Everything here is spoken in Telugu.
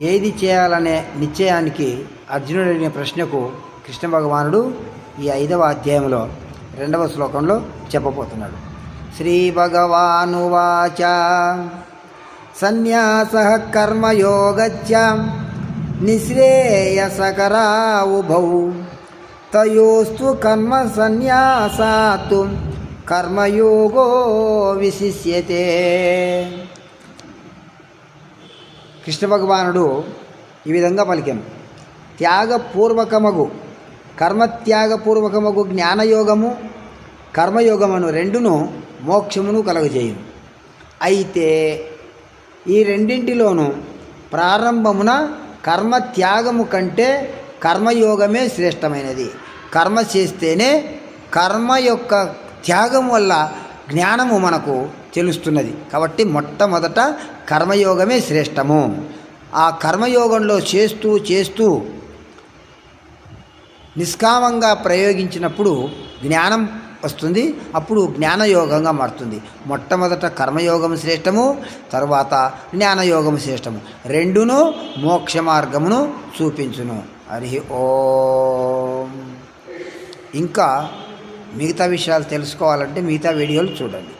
ఏది చేయాలనే నిశ్చయానికి అర్జునుడు అడిగిన ప్రశ్నకు కృష్ణ భగవానుడు ఈ ఐదవ అధ్యాయంలో రెండవ శ్లోకంలో చెప్పబోతున్నాడు. శ్రీ భగవానువాచ సన్యాస కర్మయోగచ్చ. నిశ్రేయసకరా ఉభౌ తయోస్తు కర్మ సన్యాసాత్ కర్మయోగో విశిష్యతే. కృష్ణ భగవానుడు ఈ విధంగా పలికాను. త్యాగపూర్వకమగు కర్మత్యాగపూర్వకమగు జ్ఞానయోగము కర్మయోగమును రెండును మోక్షమును కలుగజేయు అయితే ఈ రెండింటిలోనూ ప్రారంభమున కర్మ త్యాగము కంటే కర్మయోగమే శ్రేష్టమైనది. కర్మ చేస్తేనే కర్మ యొక్క త్యాగం వల్ల జ్ఞానము మనకు తెలుస్తున్నది. కాబట్టి మొట్టమొదట కర్మయోగమే శ్రేష్టము. ఆ కర్మయోగంలో చేస్తూ చేస్తూ నిష్కామంగా ప్రయోగించినప్పుడు జ్ఞానం వస్తుంది. అప్పుడు జ్ఞానయోగంగా మారుతుంది. మొట్టమొదట కర్మయోగం శ్రేష్టము తరువాత జ్ఞానయోగం శ్రేష్టము. రెండును మోక్ష మార్గమును చూపించును. హరి ఓం. ఇంకా మిగతా విషయాలు తెలుసుకోవాలంటే మిగతా వీడియోలు చూడండి.